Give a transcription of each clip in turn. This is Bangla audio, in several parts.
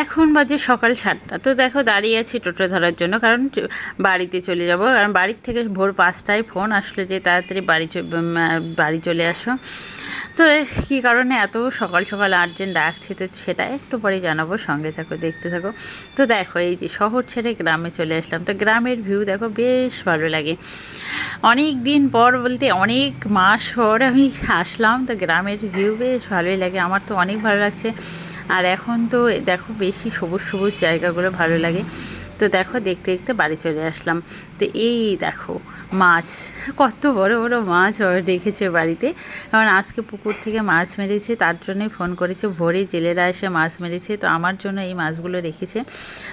এখন বাজে সকাল সাতটা। তো দেখো দাঁড়িয়ে আছি টোটো ধরার জন্য, কারণ বাড়িতে চলে যাব। কারণ বাড়ির থেকে ভোর পাঁচটায় ফোন, আসলো যে তাড়াতাড়ি বাড়ি বাড়ি চলে আসো। তো কী কারণে এত সকাল সকাল আর্জেন্ট ডাকছি, তো সেটা একটু পরে জানাব, সঙ্গে থাকো, দেখতে থাকো। তো দেখো, এই যে শহর ছেড়ে গ্রামে চলে আসলাম। তো গ্রামের ভিউ দেখো, বেশ ভালো লাগে। অনেক দিন পর বলতে অনেক মাস পর আমি আসলাম, তো গ্রামের ভিউ বেশ ভালোই লাগে। আমার তো অনেক ভালো লাগছে। আর এখন তো দেখো বেশি সবুজ সবুজ জায়গাগুলো ভালো লাগে। তো দেখো, দেখতে দেখতে বাড়ি চলে আসলাম। তো এই দেখো, মাছ, কত বড় বড় মাছ রেখেছে বাড়িতে। কারণ আজকে পুকুর থেকে মাছ মেরেছে, তার জন্যই ফোন করেছে। ভোরে জেলেরা এসে মাছ মেরেছে, তো আমার জন্য এই মাছগুলো রেখেছে।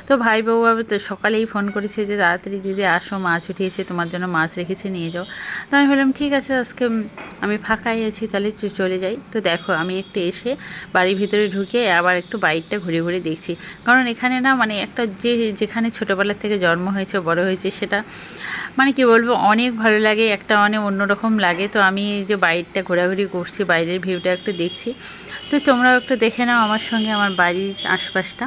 তো ভাই বউ তো সকালেই ফোন করেছে যে, তাড়াতাড়ি দিদি আসো, মাছ উঠিয়েছে, তোমার জন্য মাছ রেখেছে, নিয়ে যাও। তো আমি বললাম ঠিক আছে, আজকে আমি ফাঁকাই আছি, তাহলে চলে যাই। তো দেখো, আমি একটু এসে বাড়ির ভিতরে ঢুকে আবার একটু বাইকটা ঘুরে ঘুরে দেখছি। কারণ এখানে না মানে একটা যে, যেখানে ছোটোবেলা থেকে জন্ম হয়েছে, বড় হয়েছে, সেটা মানে কি বলব, অনেক ভালো লাগে, একটা অনেক অন্যরকম লাগে। তো আমি যে বাইকটা ঘোরাঘুরি করছি, বাইরের ভিউটা একটু দেখছি। তো তোমরাও একটু দেখে নাও আমার সঙ্গে, আমার বাড়ির আশপাশটা।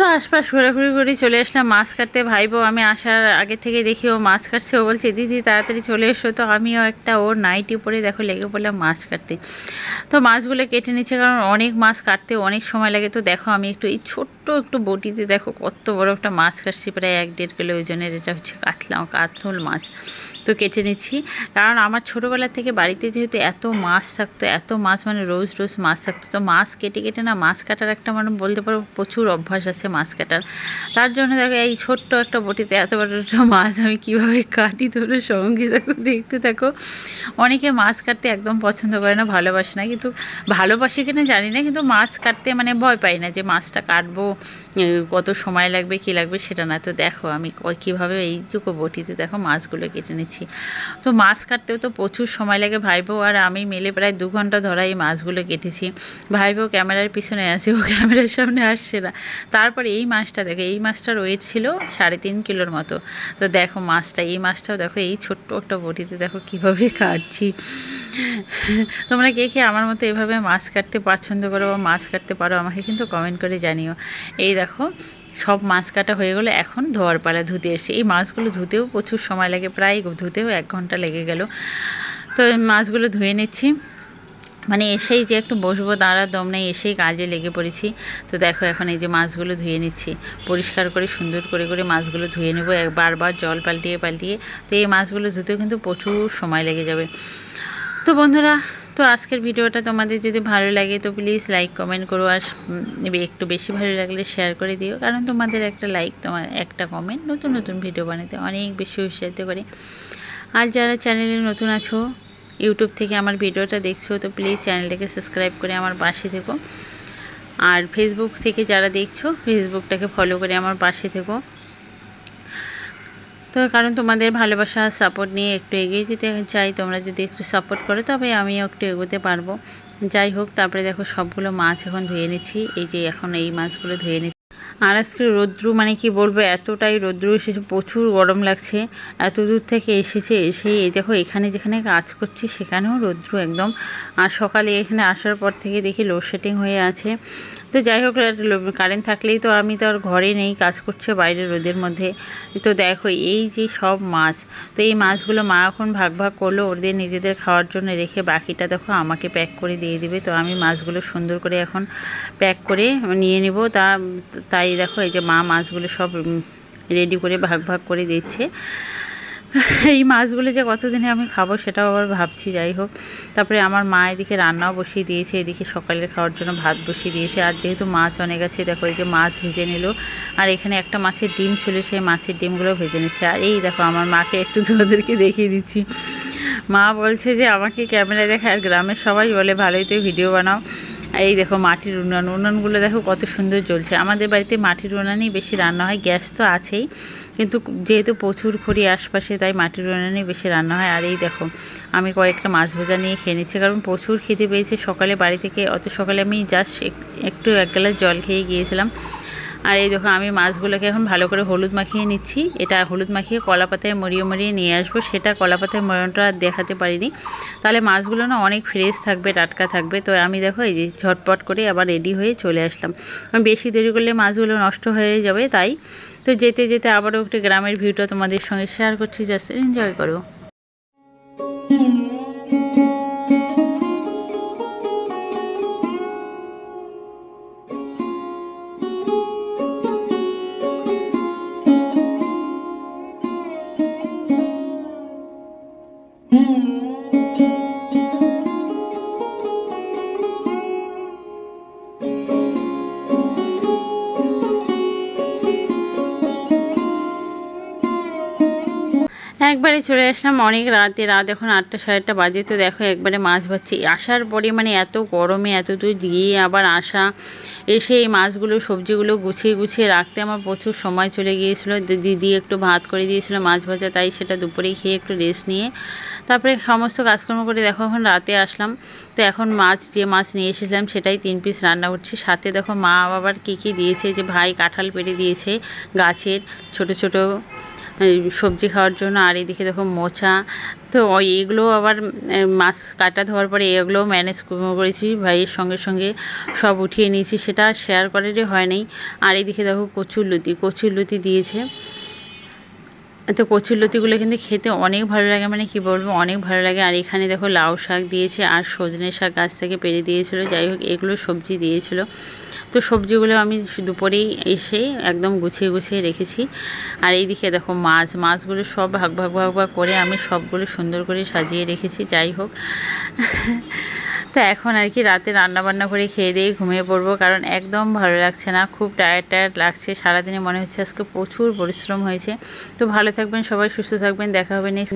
তো আশপাশ ঘোরাঘুরি করে চলে আসলাম, মাছ কাটতে। ভাইবো, আমি আসার আগে থেকে দেখি ও মাছ কাটছে। ও বলছে, দিদি, তাড়াতাড়ি চলে এসো। তো আমিও একটা ওর নাইটি পরে দেখো, লেগে পড়লাম মাছ কাটতে। তো মাছগুলো কেটে নিচ্ছে, কারণ অনেক মাছ কাটতে অনেক সময় লাগে। তো দেখো, আমি একটু এই ছোট্ট একটু বটিতে দেখো, কত বড় একটা মাছ কাটছি, প্রায় এক দেড় কিলো ওজনের। এটা হচ্ছে কাতলা, কাতল মাছ। তো কেটে নিচ্ছি। কারণ আমার ছোটোবেলা থেকে বাড়িতে যেহেতু এত মাছ থাকতো, এত মাছ মানে রোজ রোজ মাছ থাকতো। তো মাছ কেটে কেটে না, মাছ কাটার একটা মানে বলতে পারো প্রচুর অভ্যাস আছে। মাছ কাটার। তার জন্য দেখো এই ছোট্ট একটা বটিতে এত বড় মাছ আমি কীভাবে কাটি তোর সঙ্গে দেখো, দেখতে থাকো। অনেকে মাছ কাটতে একদম পছন্দ করে না, ভালোবাসে না, কিন্তু ভালোবাসে কিনা জানি না, কিন্তু মাছ কাটতে মানে ভয় পাই না যে মাছটা কাটবো কত সময় লাগবে, কী লাগবে সেটা না। তো দেখো আমি কীভাবে এইটুকু বটিতে দেখো মাছগুলো কেটে নিচ্ছি। তো মাছ কাটতেও তো প্রচুর সময় লাগে ভাইবো, আর আমি মিলে প্রায় দু ঘণ্টা ধরা এই মাছগুলো কেটেছি। ভাইবো ক্যামেরার পিছনে আছে, ও ক্যামেরার সামনে আসছে না। তারপরে এই মাছটা দেখো, এই মাছটার ওয়েট ছিল সাড়ে তিন কিলোর মতো। তো দেখো মাছটা, এই মাছটাও দেখো, এই ছোট্ট একটা বটিতে দেখো কীভাবে কাটছি। তোমরা কে কে আমার মতো এভাবে মাছ কাটতে পছন্দ করো বা মাছ কাটতে পারো আমাকে কিন্তু কমেন্ট করে জানিও। এই দেখো, সব মাছ কাটা হয়ে গেলো, এখন ধোয়ার পালা ধুতে এসছে। এই মাছগুলো ধুতেও প্রচুর সময় লাগে, প্রায় ধুতেও এক ঘণ্টা লেগে গেল। তো মাছগুলো ধুয়ে নিচ্ছি। মানে এসেই যে একটু বসবো, দাঁড়ার দম নেই, এসেই কাজে লেগে পড়েছি। তো দেখো এখন এই যে মাছগুলো ধুয়ে নিচ্ছি। পরিষ্কার করে, সুন্দর করে করে মাছগুলো ধুয়ে নেব। বারবার জল পাল্টিয়ে পাল্টিয়ে। তো এই মাছগুলো ধুতেও কিন্তু প্রচুর সময় লেগে যাবে। তো বন্ধুরা, তো আজকের ভিডিওটা তোমাদের যদি ভালো লাগে, তো প্লিজ লাইক কমেন্ট করো। আর একটু বেশি ভালো লাগলে শেয়ার করে দিও। কারণ তোমাদের একটা লাইক তোমার একটা কমেন্ট নতুন নতুন ভিডিও বানাতে অনেক বেশি উৎসাহিত করে। আর যারা চ্যানেলে নতুন আছো ইউটিউব থেকে আমার ভিডিওটা দেখছ, তো প্লিজ চ্যানেলটাকে সাবস্ক্রাইব করে আমার পাশে থেকো। আর ফেসবুক থেকে যারা দেখছ ফেসবুকটাকে ফলো করে আমার পাশে থেকো। তো কারণ তোমাদের ভালোবাসা সাপোর্ট নিয়ে একটু এগিয়ে যেতে চাই, তোমরা যদি একটু সাপোর্ট করো, তবে আমিও একটু এগোতে পারব। যাই হোক, তারপরে দেখো সবগুলো মাছ এখন ধুয়ে নিচ্ছি, এই যে এখন এই মাছগুলো ধুয়ে নিচ্ছি। আর আজকে রৌদ্রু মানে কি বলব, এতটাই রৌদ্রু এসেছে, প্রচুর গরম লাগছে, এত দূর থেকে এসেছে, এসে দেখো এখানে যেখানে কাজ করছি সেখানেও রৌদ্রু একদম। আর সকালে এখানে আসার পর থেকে দেখি লোডশেডিং হয়ে আছে। তো যাই হোক কারেন্ট থাকলেই তো আমি তো আর ঘরে নেই, কাজ করছে বাইরে রোদের মধ্যে। তো দেখো এই যে সব মাছ, তো এই মাছগুলো মা এখন ভাগ ভাগ করল, ওদের নিজেদের খাওয়ার জন্য রেখে বাকিটা দেখো আমাকে প্যাক করে দিয়ে দিবে। তো আমি মাছগুলো সুন্দর করে এখন প্যাক করে নিয়ে নেব। তা, তাই দেখো, এই যে মা মাছগুলো সব রেডি করে ভাগ ভাগ করে দিচ্ছে। এই মাছগুলো যে কতদিনে আমি খাব সেটাও আবার ভাবছি, যাই হোক। তারপরে আমার মা এদিকে রান্নাও বসিয়ে দিয়েছে, এদিকে সকালে খাওয়ার জন্য ভাত বসিয়ে দিয়েছে। আর যেহেতু মাছ অনেক আছে, দেখো এই যে মাছ ভেজে নিল। আর এখানে একটা মাছের ডিম ছিল, সেই মাছের ডিমগুলো ভেজে নিচ্ছে। আর এই দেখো, আমার মাকে একটু তোমাদেরকে দেখিয়ে দিচ্ছি। মা বলছে যে, আমাকে ক্যামেরায় দেখে আর গ্রামের সবাই বলে, ভালোই তো ভিডিও বানাও। আর এই দেখো মাটির উনান, উনানগুলো দেখো কত সুন্দর জ্বলছে। আমাদের বাড়িতে মাটির উনানেই বেশি রান্না হয়, গ্যাস তো আছেই। কিন্তু যেহেতু প্রচুর খড়ি আশপাশে, তাই মাটির উনানেই বেশি রান্না হয়। আর এই দেখো, আমি কয়েকটা মাছ ভাজা নিয়ে খেয়ে নিচ্ছি, কারণ প্রচুর খেতে পেয়েছে। সকালে বাড়ি থেকে, অত সকালে আমি জাস্ট একটু এক গ্লাস জল খেয়ে গিয়েছিলাম। আর এই দেখো, আমি মাছগুলোকে এখন ভালো করে হলুদ মাখিয়ে নিচ্ছি। এটা হলুদ মাখিয়ে কলা পাতায় মরিয়ে মরিয়ে নিয়ে আসব। সেটা কলা পাতায় মরণটা দেখাতে পারিনি। তাহলে মাছগুলো না অনেক ফ্রেশ থাকবে, টাটকা থাকবে। তো আমি দেখো, এই যে ঝটপট করে আবার রেডি হয়ে চলে আসলাম। বেশি দেরি করলে মাছগুলো নষ্ট হয়ে যাবে, তাই। তো যেতে যেতে আবারও একটু গ্রামের ভিউটা তোমাদের সঙ্গে শেয়ার করছি। জাস্ট এনজয় করো। একবারে চলে আসলাম অনেক রাতে। রাত এখন আটটা, সাড়ে আটটা বাজে। তো দেখো একবারে মাছ ভাজছি। আসার পরে মানে এত গরমে, এত দূর গিয়ে আবার আসা। এসে এই মাছগুলো, সবজিগুলো গুছিয়ে গুছিয়ে রাখতে আমার প্রচুর সময় চলে গিয়েছিল। দিদি একটু ভাত করে দিয়েছিল মাছ ভাজা, তাই সেটা দুপুরেই খেয়ে একটু রেস্ট নিয়ে। তারপরে সমস্ত কাজকর্ম করে দেখো এখন রাতে আসলাম। তো এখন মাছ, যে মাছ নিয়ে এসেছিলাম সেটাই তিন পিস রান্না করছি। সাথে দেখো মা বাবার কী কী দিয়েছে, যে ভাই কাঁঠাল পেড়ে দিয়েছে গাছের, ছোট ছোট সবজি খাওয়ার জন্য, আর এদিকে দেখো মোচা। তো ওই এগুলো আবার মাছ কাটা ধোয়ার পরে এগুলোও ম্যানেজ করেছি, ভাইয়ের সঙ্গে সঙ্গে সব উঠিয়ে নিয়েছি, সেটা শেয়ার করারই হয় নাই। আর এদিকে দেখো কচুর লুতি কচুর লুতি দিয়েছে। তো কচুর লতিগুলো কিন্তু খেতে অনেক ভালো লাগে মানে কি বলব, অনেক ভালো লাগে। আর এখানে দেখো লাউ শাক দিয়েছে আর সজনে শাক গাছ থেকে পেরে দিয়েছিল, যাই হোক এগুলো সবজি দিয়েছিল। তো সবজিগুলো আমি দুপুরেই এসে একদম গুছিয়ে গুছিয়ে রেখেছি। আর এইদিকে দেখো মাছ, মাছগুলো সব ভাগ ভাগ ভাগ ভাগ করে আমি সবগুলো সুন্দর করে সাজিয়ে রেখেছি, যাই হোক। তো এখন আর কি রাতে রান্না বান্না করে খেয়ে দিয়ে ঘুমিয়ে পড়ব, কারণ একদম ভালো লাগছে না, খুব টায়ার্ড টায়ার্ড লাগছে। সারাদিনে মনে হচ্ছে আজকে প্রচুর পরিশ্রম হয়েছে। তো ভালো থাকবেন সবাই, সুস্থ থাকবেন, দেখা হবে নেক্সট